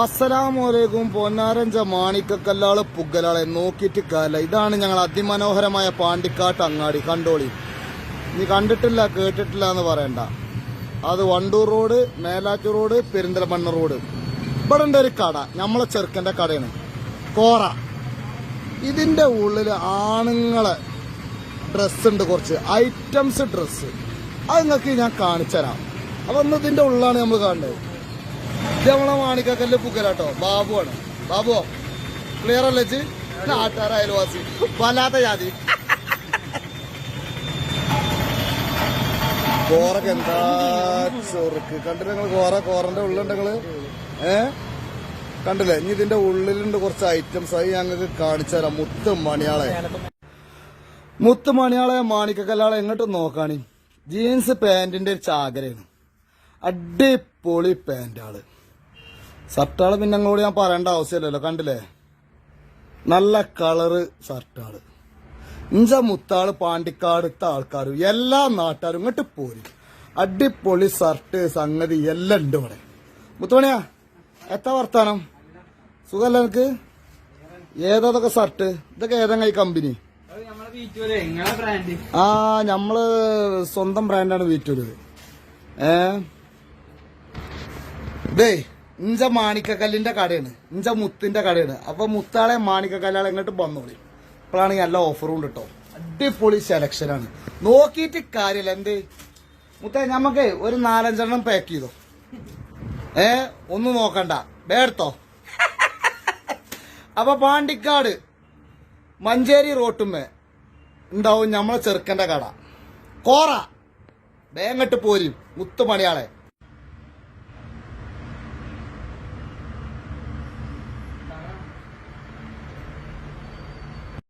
അസ്സലാമലൈക്കും പൊന്നാരഞ്ച മാണിക്കക്കല്ലാൾ പുഗ്ഗലാളെ നോക്കിയിട്ട് കാല ഇതാണ് ഞങ്ങൾ അതിമനോഹരമായ പാണ്ടിക്കാട്ട് അങ്ങാടി. കണ്ടോളി. നീ കണ്ടിട്ടില്ല കേട്ടിട്ടില്ല എന്ന് പറയണ്ട. അത് Wandoor road Melattur road Perinthalmanna road. ഇവിടെ ഉണ്ട് ഒരു കട. നമ്മളെ ചെറുക്കന്റെ കടയാണ്. കോറ. ഇതിന്റെ ഉള്ളിൽ ആണുങ്ങളെ ഡ്രസ് ഉണ്ട് കുറച്ച്. ഐറ്റംസ് ഡ്രസ്സ് അത് നിങ്ങൾക്ക് ഞാൻ കാണിച്ചു തരാം അപ്പൊ ഇതിന്റെ ഉള്ളിലാണ് നമ്മൾ കാണുന്നത്. ഇത് നമ്മളെ മാണിക്കക്കല്ല് പുകലാട്ടോ ബാബുവാണ്. ബാബുവോ? ക്ലിയർ അല്ലേ ഇജ്ജ്? നാട്ടുകാർ അയൽവാസി. വല്ലാത്ത ജാതി. കോറൊക്കെ എന്താ ചൊറുക്ക്? കണ്ടില്ല നിങ്ങൾ കോറ കോറന്റെ ഉള്ളുണ്ട് നിങ്ങൾ? ഏ? കണ്ടില്ലേ? ഇനി ഇതിന്റെ ഉള്ളിലുണ്ട് കുറച്ച് ഐറ്റംസ് ആയി ഞങ്ങൾക്ക് കാണിച്ചു തരാം. മുത്ത് മണിയാളെ. മുത്ത് മണിയാളെ മാണിക്കക്കല്ലാളെ എങ്ങോട്ട് നോക്കാണി? ജീൻസ് പാന്റിന്റെ ഒരു ചാകരയാണ്. അടിപൊളി പാന്റാൾ. ഷർട്ടാൾ പിന്നെ അങ്ങോട്ട് ഞാൻ പറയേണ്ട ആവശ്യമില്ലല്ലോ കണ്ടില്ലേ? നല്ല കളറ് ഷർട്ടാൾ. ഇഞ്ച മുത്താൾ പാണ്ടിക്കാടുത്ത ആൾക്കാരും എല്ലാ നാട്ടുകാരും ഇങ്ങോട്ട് പോരും. അടിപൊളി ഷർട്ട് സംഗതി എല്ലാം ഉണ്ട് ഇവിടെ. മുത്തുമണിയാ എത്ര വർത്താനം? സുഖല്ല എനിക്ക് ഏതൊക്കെ ഷർട്ട്? ഇതൊക്കെ ഏതെങ്കിലും ഈ കമ്പനി? ആ നമ്മൾ സ്വന്തം ബ്രാൻഡാണ് വീറ്റൂര് ഏ? ദേ ഇഞ്ച മാണിക്കക്കല്ലിന്റെ കടയാണ്. ഇഞ്ച മുത്തിന്റെ കടയാണ്. അപ്പൊ മുത്താളെ മാണിക്കക്കല്ലാളെ ഇങ്ങോട്ട് വന്നോളി. ഇപ്പോഴാണ് നല്ല ഓഫറും ഉണ്ട് കേട്ടോ അടിപൊളി സെലക്ഷനാണ് നോക്കിയിട്ട് കാര്യമില്ല എന്ത്? മുത്ത ഞമ്മക്ക് ഒരു നാലഞ്ചെണ്ണം പാക്ക് ചെയ്തോ. ഏ? ഒന്നും നോക്കണ്ട. വേർത്തോ അപ്പൊ പാണ്ടിക്കാട് മഞ്ചേരി റോട്ടുമ്മേ ഉണ്ടാവും നമ്മളെ ചെറുക്കന്റെ കട. കോറ. വേങ്ങട്ട് പോരും മുത്തുമണിയാളെ.